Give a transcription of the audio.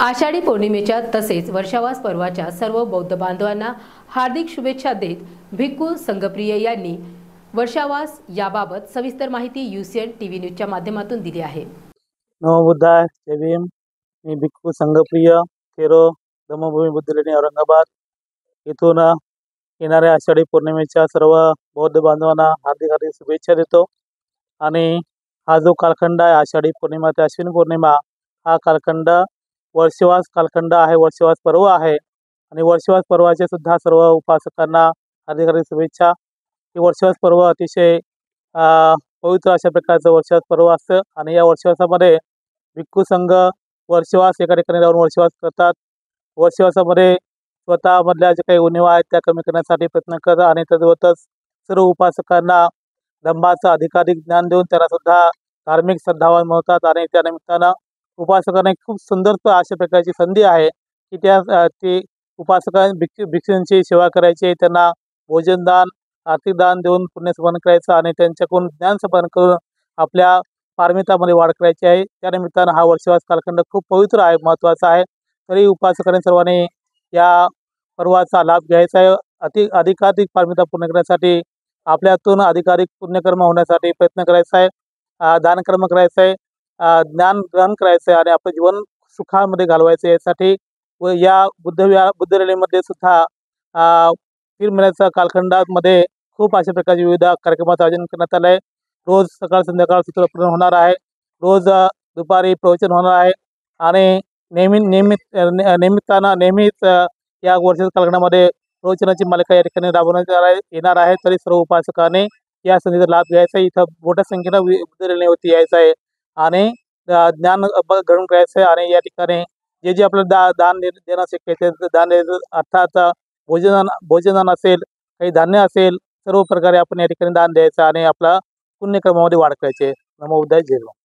आषाढी पौर्णिमेच्या तसेच वर्षावास पर्वाच्या सर्व बौद्ध बांधवांना हार्दिक शुभेच्छा देत भिक्खू संघप्रिय यांनी वर्षावास याबाबत सविस्तर माहिती युसीएन टीव्ही न्यूजच्या माध्यमातून दिली आहे. नवबुद्धाय बुद्धाय भीम. मी भिक्खू संघप्रिय केरो धम्मभूमी बुद्धलेणी औरंगाबाद. इथून येणाऱ्या आषाढी पौर्णिमेच्या सर्व बौद्ध बांधवांना हार्दिक हार्दिक शुभेच्छा देतो. आणि हा जो कालखंड आहे आषाढी पौर्णिमा ते अश्विन पौर्णिमा हा कालखंड वर्षवास कालखंड आहे वर्षवास पर्व आहे आणि वर्षवास पर्वाचे सुद्धा सर्व उपासकांना हार्दिक हार्दिक शुभेच्छा. हे वर्षवास पर्व अतिशय पवित्र अशा प्रकारचं वर्षवास पर्व असतं आणि या वर्षवासामध्ये भिक्खू संघ वर्षवास एका ठिकाणी राहून वर्षवास करतात. वर्षवासामध्ये स्वतःमधल्या जे काही उणिवा आहेत त्या कमी करण्यासाठी प्रयत्न करतात आणि तद्वतच सर्व उपासकांना धम्माचं अधिकाधिक ज्ञान देऊन त्यांना सुद्धा धार्मिक श्रद्धावान म्हणतात आणि त्या निमित्तानं उपासकांना एक खूप सुंदर अशा प्रकारची संधी आहे की त्या ते उपासकां भिक्खू भिक्षूंची सेवा करायची त्यांना भोजनदान आर्थिक दान देऊन पुण्यसंपादन करायचं आणि त्यांच्याकडून ज्ञान संपादन करून आपल्या पारमितामध्ये वाढ करायची आहे. त्यानिमित्तानं हा वर्षवास कालखंड खूप पवित्र आहे महत्त्वाचा आहे. तरी उपासकांनी सर्वांनी या पर्वाचा लाभ घ्यायचा आहे. अति अधिकाधिक पारमिता पूर्ण करण्यासाठी आपल्यातून अधिकाधिक पुण्यकर्म होण्यासाठी प्रयत्न करायचा आहे. दानकर्म करायचं आहे. ज्ञान ग्रहण करायचं आहे आणि आपलं जीवन सुखामध्ये घालवायचं यासाठी व या बुद्ध बुद्ध रॅलीमध्ये सुद्धा तीन महिन्याच्या कालखंडामध्ये खूप अशा प्रकारचे विविध कार्यक्रमाचं आयोजन करण्यात आलं आहे रोज सकाळ संध्याकाळ सूत्रपूर्ण होणार आहे. रोज दुपारी प्रवचन होणार आहे. आणि नेहमी नियमित अ, निमित्तानं नेहमीच या वर्षाच्या कालखंडामध्ये प्रवचनाची मालिका या ठिकाणी राबवण्यात येणार आहे- तरी सर्व उपासकाने या संधीचा लाभ घ्यायचा इथं मोठ्या संख्येनं बुद्ध रॅलीवरती यायचं आहे. आणि ज्ञान घडून ग्रहण करायचं आणि या ठिकाणी जे जे आपलं दा दान दे- देणं शिकायचे दान अर्थात भोजन भोजनदान असेल काही धान्य असेल सर्व प्रकारे आपण या ठिकाणी दान द्यायचं आणि आपला पुण्यक्रमामध्ये वाढ करायचे नमो उदय झेलो